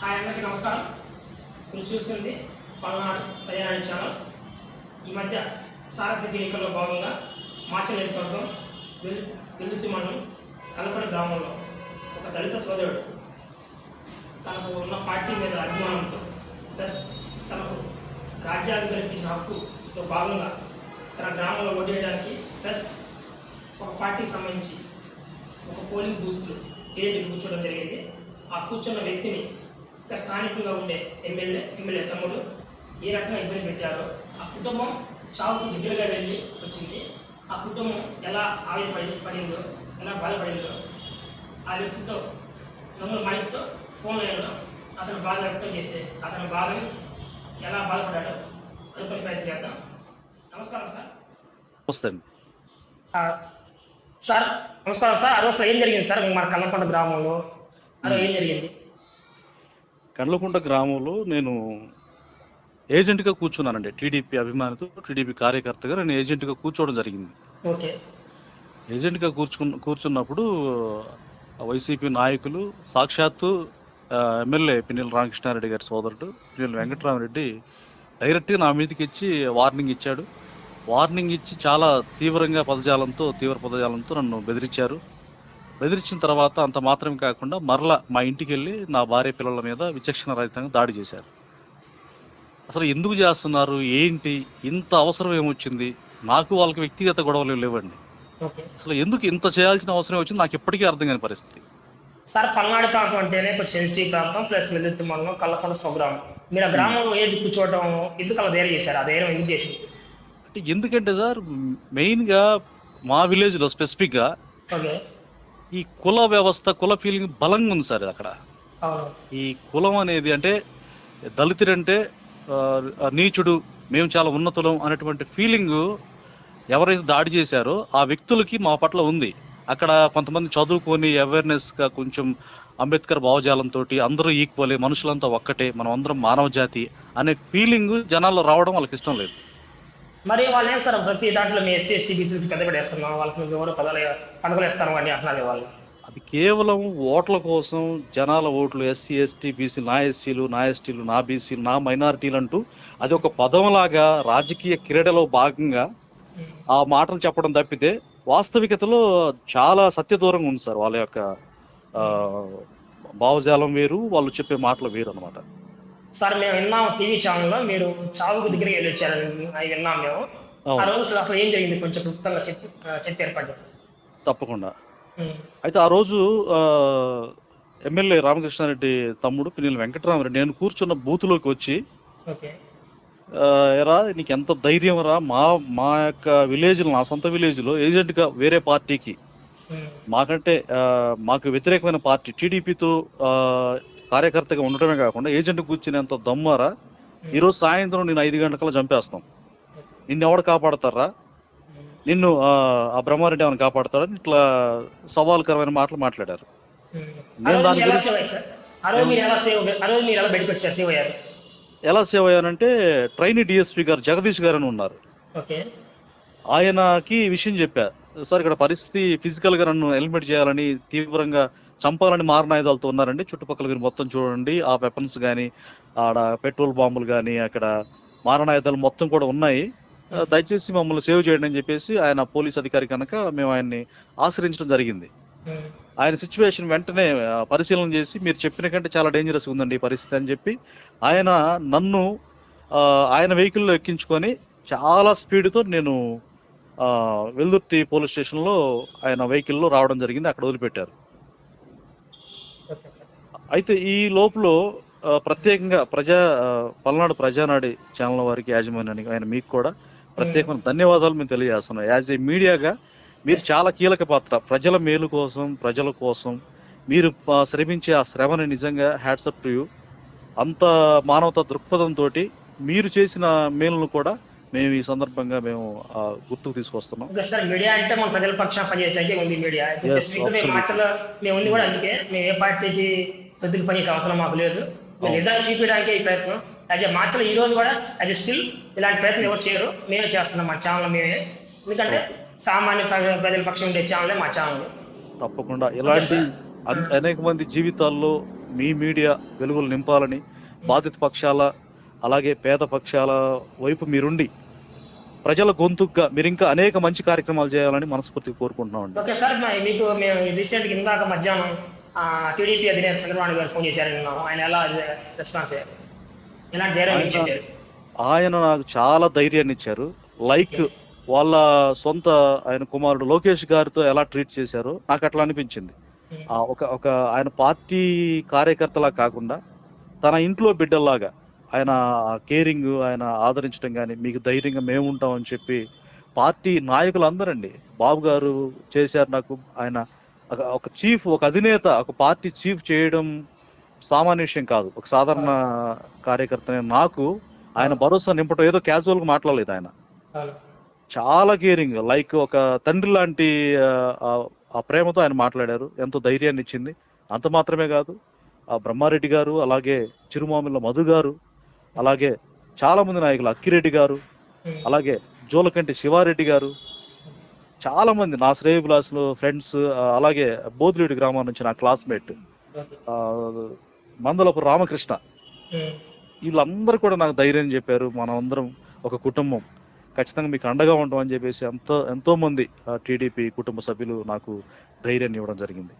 Hi అందరికీ నమస్కారం. మీరు చూస్తుంది పల్నాడు పదిహేను ఛానల్ ఈ మధ్య సారథిక ఎన్నికల్లో భాగంగా మాచ నియోజకవర్గం వెలు వెల్లుత్తి మండలం కలపడి గ్రామంలో ఒక దళిత సోదరుడు తనకు ఉన్న పార్టీ మీద అభిమానంతో ప్లస్ తనకు రాజ్యాలు కల్పించిన హక్కుతో భాగంగా తన గ్రామంలో ఓటేయడానికి ప్లస్ ఒక పార్టీకి సంబంధించి ఒక పోలింగ్ బూత్లో ఏడు కూర్చోవడం జరిగింది. ఆ కూర్చున్న వ్యక్తిని ఇక్కడ స్థానికంగా ఉండే ఎమ్మెల్యే ఎమ్మెల్యే తమ్ముడు ఏ రకంగా ఇబ్బంది పెట్టారో ఆ కుటుంబం చావుకు దగ్గరగా వెళ్ళి వచ్చింది. ఆ కుటుంబం ఎలా ఆవేదపడి పడిందో ఎలా బాధపడిందో ఆ వ్యక్తితో నమ్ముల మైక్తో ఫోన్ లైన్లో అతను బాధ వ్యక్తం చేసే అతని బాధని ఎలా బాధపడ్డాడో కనుక్కొని ప్రయత్నం చేద్దాం. నమస్కారం సార్. నమస్తే ఆ, సార్ నమస్కారం సార్. ఆ రోజు ఏం జరిగింది సార్? మన కల్లకొండ గ్రామంలో ఆ రోజు ఏం జరిగింది? కండ్లకుంట గ్రామంలో నేను ఏజెంట్గా కూర్చున్నానండి. టీడీపీ అభిమానితో టీడీపీ కార్యకర్తగా నేను ఏజెంట్గా కూర్చోవడం జరిగింది. ఓకే. ఏజెంట్గా కూర్చున్న కూర్చున్నప్పుడు వైసీపీ నాయకులు సాక్షాత్తు ఎమ్మెల్యే పిన్నెల రామకృష్ణారెడ్డి గారి సోదరుడు పిన్నెల వెంకటరామరెడ్డి డైరెక్ట్గా నా మీదకి ఇచ్చి వార్నింగ్ ఇచ్చాడు. వార్నింగ్ ఇచ్చి చాలా తీవ్రంగా పదజాలంతో తీవ్ర పదజాలంతో నన్ను బెదిరించారు. బెదిరించిన తర్వాత అంత మాత్రమే కాకుండా మరలా మా ఇంటికి వెళ్ళి నా భార్య పిల్లల మీద విచక్షణ రహితంగా దాడి చేశారు. అసలు ఎందుకు చేస్తున్నారు? ఏంటి? ఇంత అవసరం ఏమొచ్చింది? నాకు వాళ్ళకి వ్యక్తిగత గొడవలు ఏం లేవండి అసలు ఎందుకు ఇంత చేయాల్సిన అవసరం వచ్చింది నాకు ఇప్పటికీ అర్థం కాని పరిస్థితి. సార్ పల్నాడు ప్రాంతం అంటేనే కొంచెం సెన్సిటివ్ ప్రాంతం ప్లస్ వెల్లుత్తి మండలం కల్లకొండ స్వగ్రామం. మీరు ఆ గ్రామంలో ఏది కూర్చోవడం ఎందుకు అలా ధైర్యం చేశారు? ఆ ధైర్యం ఎందుకు చేసింది? అంటే ఎందుకంటే సార్ మెయిన్గా మా విలేజ్లో స్పెసిఫిక్గా ఈ కుల వ్యవస్థ కుల ఫీలింగ్ బలంగా ఉంది సార్ అక్కడ. ఈ కులం అనేది అంటే దళితుడంటే నీచుడు మేము చాలా ఉన్నతులం అనేటువంటి ఫీలింగ్ ఎవరైతే దాడి చేశారో ఆ వ్యక్తులకి మా పట్ల ఉంది. అక్కడ కొంతమంది చదువుకొని అవేర్నెస్గా కొంచెం అంబేద్కర్ భావజాలంతో అందరూ ఈక్వలే మనుషులంతా ఒక్కటే మనం అందరం మానవ జాతి అనే ఫీలింగ్ జనాల్లో రావడం వాళ్ళకి ఇష్టం లేదు. మరి వాళ్ళు ఏం సార్ ప్రతి దాంట్లో మీ ఎస్సీ ఎస్టీ బీసీలకి పెద్ద వేస్తున్నాం వాళ్ళకి మేము ఎవరు పదవులు పదవులు వేస్తాం అని అంటున్నారు వాళ్ళు. అది కేవలం ఓట్ల కోసం జనాల ఓట్లు ఎస్సీ ఎస్టీ బీసీలు నా ఎస్సీలు నా ఎస్టీలు నా బీసీలు నా మైనారిటీలు అంటూ అది ఒక పదంలాగా రాజకీయ క్రీడలో భాగంగా ఆ మాటలు చెప్పడం తప్పితే వాస్తవికతలో చాలా సత్యదూరంగా ఉంది సార్ వాళ్ళ యొక్క భావజాలం వేరు వాళ్ళు చెప్పే మాటలు వేరు అనమాట సార్ మేము విన్నాం టీవీ ఛానల్లో మీరు చావుకు దగ్గరికి వెళ్ళి వచ్చారని అవి విన్నాం మేము. ఆ రోజు అసలు అసలు ఏం జరిగింది? కొంచెం క్లుప్తంగా చెప్పి చెప్పి ఏర్పాటు చేస్తాం. తప్పకుండా. అయితే ఆ రోజు ఎమ్మెల్యే రామకృష్ణారెడ్డి తమ్ముడు పిన్నెల వెంకటరామరెడ్డి నేను కూర్చున్న బూత్లోకి వచ్చి ఎరా నీకు ఎంత ధైర్యం రా? మా మా యొక్క విలేజ్లో నా సొంత విలేజ్లో ఏజెంట్గా వేరే పార్టీకి. మాకంటే మాకు వ్యతిరేకమైన పార్టీ టీడీపీతో కార్యకర్తగా ఉండటమే కాకుండా ఏజెంట్ కూర్చునేంత దమ్మారా? ఈరోజు సాయంత్రం నేను ఐదు గంటల చంపేస్తాం. నిన్ను ఎవడు కాపాడతారా? నిన్ను ఆ, బ్రహ్మారెడ్డి ఏమైనా కాపాడతాడని ఇట్లా సవాల్కరమైన మాటలు మాట్లాడారు. రోజు దాని గురించి- ఎలా సేవ్ అయ్యానంటే ట్రైనీ డిఎస్పీ గారు జగదీష్ గారు అని ఉన్నారు. ఓకే. ఆయనకి విషయం చెప్పా. సార్ ఇక్కడ పరిస్థితి ఫిజికల్గా నన్ను ఎలిమినేట్ చేయాలని తీవ్రంగా చంపాలని మారణాయుధాలతో ఉన్నారండి. చుట్టుపక్కల మీరు మొత్తం చూడండి. ఆ వెపన్స్ కానీ ఆడ పెట్రోల్ బాంబులు కానీ అక్కడ మారణాయుధాలు మొత్తం కూడా ఉన్నాయి. దయచేసి మమ్మల్ని సేవ్ చేయండి అని చెప్పేసి ఆయన పోలీస్ అధికారి కనుక మేము ఆయన్ని ఆశ్రయించడం జరిగింది. ఆయన సిచ్యువేషన్ వెంటనే పరిశీలన చేసి మీరు చెప్పిన కంటే చాలా డేంజరస్ ఉందండి ఈ పరిస్థితి అని చెప్పి ఆయన నన్ను ఆయన వెహికల్లో ఎక్కించుకొని చాలా స్పీడ్తో నేను వెల్దుర్తి పోలీస్ స్టేషన్లో ఆయన వెహికల్లో రావడం జరిగింది. అక్కడ వదిలిపెట్టారు. అయితే ఈ లోపల ప్రత్యేకంగా ప్రజా పల్నాడు ప్రజానాడి ఛానల్ వారికి యాజమాన్యానికి ఆయన మీకు కూడా ప్రత్యేకమైన ధన్యవాదాలు మేము తెలియజేస్తున్నాం. యాజ్ ఏ మీడియాగా మీరు చాలా కీలక పాత్ర. ప్రజల మేలు కోసం ప్రజల కోసం మీరు శ్రమించే ఆ శ్రమని నిజంగా హ్యాట్సప్ టు యూ. అంత మానవతా దృక్పథంతో మీరు చేసిన మేలును కూడా మేము ఈ సందర్భంగా మేము గుర్తుకు తీసుకొస్తున్నాం. మీడియా అంటే మన ప్రజల పక్షాన పనిచేయడానికి ఉంది మీడియా. కూడా అందుకే. మేము ఏ పార్టీకి ప్రతికి పనిచేసే అవసరం మాకు లేదు. నిజాన్ని చూపించడానికి ఈ ప్రయత్నం. యాజ్ ఏ మార్చలో ఈ రోజు కూడా యాజ్ స్టిల్ ఇలాంటి ప్రయత్నం ఎవరు చేయరు. మేమే చేస్తున్నాం మా ఛానల్ మేమే. ఎందుకంటే సామాన్య ప్రజ- ప్రజల పక్షం ఉండే ఛానలే మా ఛానల్. తప్పకుండా. ఇలాంటి అనేక మంది జీవితాల్లో మీ మీడియా వెలుగులు నింపాలని బాధిత పక్షాల అలాగే పేద పక్షాల వైపు మీరుండి ప్రజల గొంతుగ్గా మీరు ఇంకా అనేక మంచి కార్యక్రమాలు చేయాలని మనస్ఫూర్తిగా కోరుకుంటున్నామండి. ఓకే సార్ మీకు మేము రీసెంట్గా ఇందాక మధ్యాహ్నం టీడీపీ అధినేత చంద్రబాబు గారు ఫోన్ చేశారు ఆయన ఎలా రెస్పాన్స్ అయ్యారు? ఎలాంటి ధైర్యం ఆయన- నాకు చాలా ధైర్యాన్ని ఇచ్చారు. లైక్ వాళ్ళ సొంత ఆయన కుమారుడు లోకేష్ గారితో ఎలా ట్రీట్ చేశారో నాకు అట్లా అనిపించింది. ఆ ఒక ఒక ఆయన పార్టీ కార్యకర్తలా కాకుండా తన ఇంట్లో బిడ్డల్లాగా ఆయన కేరింగ్ ఆయన ఆదరించడం కానీ మీకు ధైర్యంగా మేము ఉంటామని చెప్పి పార్టీ నాయకులు అందరండి బాబు గారు చేశారు నాకు ఆయన ఒక- చీఫ్ ఒక అధినేత ఒక పార్టీ చీఫ్ చేయడం సామాన్య విషయం కాదు. ఒక సాధారణ కార్యకర్తనే నాకు ఆయన భరోసా నింపడం ఏదో క్యాజువల్గా మాట్లాడలేదు ఆయన. చాలా కేరింగ్. లైక్ ఒక తండ్రి లాంటి ఆ, ప్రేమతో ఆయన మాట్లాడారు. ఎంతో ధైర్యాన్ని ఇచ్చింది. అంత మాత్రమే కాదు ఆ బ్రహ్మారెడ్డి గారు అలాగే చిరుమామిళ్ళ మధు గారు అలాగే చాలా మంది నాయకులు అక్కిరెడ్డి గారు. అలాగే జోలకంటి శివారెడ్డి గారు చాలా మంది నా శ్రేయభిలాసులు ఫ్రెండ్స్ అలాగే బోధులేడి గ్రామం నుంచి నా క్లాస్మేట్. మందలపు రామకృష్ణ. వీళ్ళందరూ కూడా నాకు ధైర్యం చెప్పారు మనం అందరం ఒక కుటుంబం ఖచ్చితంగా మీకు అండగా ఉంటాం అని చెప్పేసి ఎంతో ఎంతో మంది టీడీపీ కుటుంబ సభ్యులు నాకు ధైర్యాన్ని ఇవ్వడం జరిగింది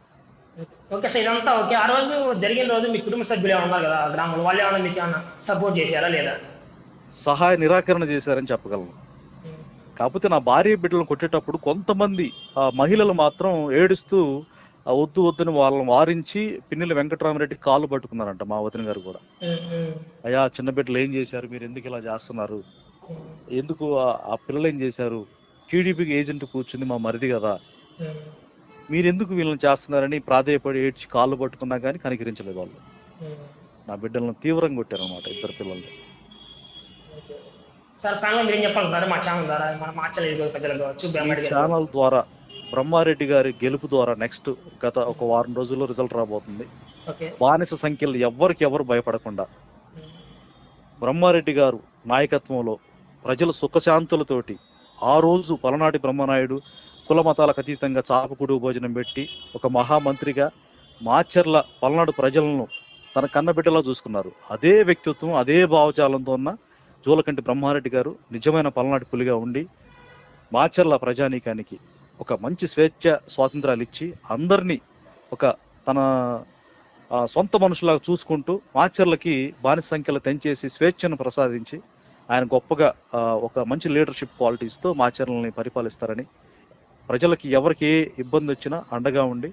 ఓకే సార్ ఇదంతా ఓకే ఆ రోజు జరిగిన రోజు మీ కుటుంబ సభ్యులు కదా గ్రామంలో వాళ్ళు ఏమన్నా మీకు ఏమన్నా సపోర్ట్ చేశారా లేదా సహాయ నిరాకరణ చేశారని చెప్పగలను. కాకపోతే నా భార్య బిడ్డలను కొట్టేటప్పుడు కొంతమంది ఆ, మహిళలు మాత్రం ఏడుస్తూ ఆ, వద్దు వద్దని వాళ్ళని వారించి పిన్నెల వెంకటరామరెడ్డి కాళ్ళు పట్టుకున్నారంట మా వదిన గారు కూడా. అయ్యా చిన్న బిడ్డలు ఏం చేశారు మీరు ఎందుకు ఇలా చేస్తున్నారు. ఎందుకు ఆ- పిల్లలు ఏం చేశారు టీడీపీకి ఏజెంట్ కూర్చుంది మా మరిది కదా ఉమ్. మీరు ఎందుకు వీళ్ళని చేస్తున్నారని ప్రాధేయపడి ఏడ్చి కాళ్ళు పట్టుకున్నా కానీ కనికరించలేదు వాళ్ళు. నా బిడ్డలను తీవ్రంగా కొట్టారు అనమాట ఇద్దరు పిల్లల్ని. సార్ మీరు ఏం మా ఛానల్ ద్వారా మన మార్చలేదు ప్రజలకు కావచ్చు గారు ఛానల్ ద్వారా బ్రహ్మారెడ్డి గారి గెలుపు ద్వారా నెక్స్ట్ గత ఒక వారం రోజుల్లో రిజల్ట్ రాబోతుంది. బానిస సంఖ్యలు ఎవ్వరికి ఎవరు భయపడకుండా. బ్రహ్మారెడ్డి గారు నాయకత్వంలో ప్రజలు సుఖశాంతులతోటి ఆ రోజు పలనాటి బ్రహ్మనాయుడు కుల మతాలకు అతీతంగా చాపకుడు భోజనం పెట్టి ఒక మహామంత్రిగా మాచర్ల పల్నాడు ప్రజలను తన కన్నబిడ్డలా చూసుకున్నారు. అదే వ్యక్తిత్వం అదే భావజాలంతో ఉన్న జూలకంటి బ్రహ్మారెడ్డి గారు నిజమైన పల్నాటి పులిగా ఉండి మాచర్ల ప్రజానీకానికి ఒక మంచి స్వేచ్ఛ స్వాతంత్రాలు ఇచ్చి అందరినీ ఒక తన సొంత మనుషులాగా చూసుకుంటూ మాచర్లకి బానిస సంఖ్యలు తెంచేసి స్వేచ్ఛను ప్రసాదించి ఆయన గొప్పగా ఒక మంచి లీడర్షిప్ క్వాలిటీస్తో మాచర్లని పరిపాలిస్తారని ప్రజలకి ఎవరికి ఏ ఇబ్బంది వచ్చినా అండగా ఉండి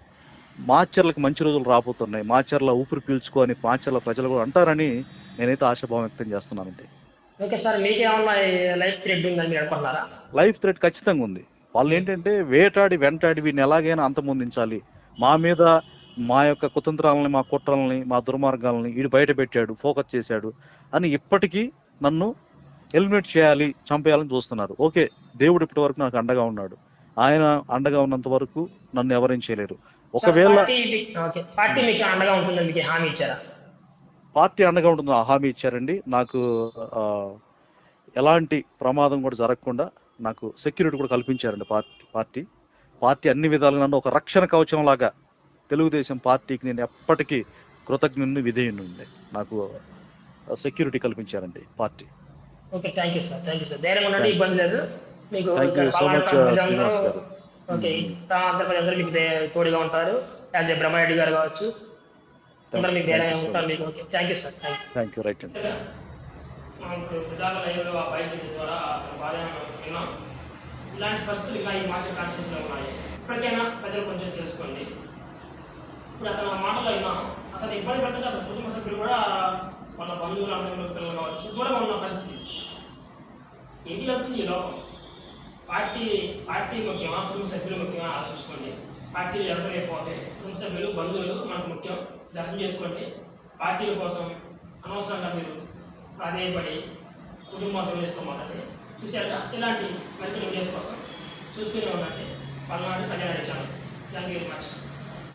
మాచర్లకు మంచి రోజులు రాబోతున్నాయి. మాచర్ల ఊపిరి పీల్చుకొని మాచర్ల ప్రజలు కూడా అంటారని నేనైతే ఆశాభావం వ్యక్తం చేస్తున్నానండి. ఓకే సార్ మీకేమన్నా లైఫ్ థ్రెడ్ ఉందని మీరు అనుకుంటున్నారా? లైఫ్ థ్రెట్ ఖచ్చితంగా ఉంది. వాళ్ళు ఏంటంటే వేటాడి వెంటాడి వీడిని ఎలాగైనా అంతమొందించాలి. మా మీద మా యొక్క కుతంత్రాలని మా కుట్రల్ని మా దుర్మార్గాలని వీడు బయట పెట్టాడు ఫోకస్ చేశాడు అని ఇప్పటికీ నన్ను ఎలిమినేట్ చేయాలి చంపేయాలని చూస్తున్నారు. ఓకే దేవుడు ఇప్పటి వరకు నాకు అండగా ఉన్నాడు. ఆయన అండగా ఉన్నంత వరకు నన్ను ఎవరేం చేయలేరు. ఒకవేళ పార్టీ మీకు- అండగా ఉంటుందని హామీ ఇచ్చారా? పార్టీ అండగా ఉంటుంది హామీ ఇచ్చారండి. నాకు ఎలాంటి ప్రమాదం కూడా జరగకుండా నాకు సెక్యూరిటీ కూడా కల్పించారండి పార్టీ పార్టీ. పార్టీ అన్ని విధాలుగా నన్ను ఒక రక్షణ కవచం లాగా తెలుగుదేశం పార్టీకి నేను ఎప్పటికీ కృతజ్ఞుని విధేయుని నాకు security కల్పించారండి party. Okay thank you sir thank you sir. ధైర్యం ఉండండి ఇబ్బంది లేదు. మీకు సో మచ్ శ్రీనివాస్ గారు. ఓకే మీకు తోడుగా ఉంటారు. యాజ్ ఏ బ్రహ్మారెడ్డి గారు కావచ్చు అందరూ మీకు ధైర్యంగా ఉంటారు మీకు. Okay thank you sir thank you thank you right అండి మనం ఇప్పుడు ప్రజాల లైవ్లో ఆ బయట ద్వారా విన్నాం ఇలాంటి పరిస్థితులు ఇంకా ఈ మార్కెట్ కాన్స్టిట్యూన్సీలో ఉన్నాయి. ఇప్పటికైనా ప్రజలు కొంచెం తెలుసుకోండి. ఇప్పుడు అతను ఆ మాటలో విన్నాం అతను ఇబ్బంది పడుతుంటే అతని కుటుంబ సభ్యులు కూడా వాళ్ళ బంధువులు అందరూ పిల్లలు కావచ్చు దూరంగా ఉన్న పరిస్థితి. ఎటు అవుతుంది ఈ లోకం? పార్టీ పార్టీ ముఖ్యమా? కుటుంబ సభ్యులు ముఖ్యమా? ఆలోచించుకోండి. పార్టీలు ఎవరు లేకపోతే కుటుంబ సభ్యులు బంధువులు మనకు ముఖ్యం. అర్థం చేసుకోండి. పార్టీల కోసం అనవసరంగా మీరు ప్రాధాన్యపడి కుటుంబంతో చేసుకోమాకండి చూశాక ఇలాంటి మరికొన్ని వీడియోస్ కోసం చూస్తూనే ఉండండి. Palnadu Kalyana channel. Thank you very much.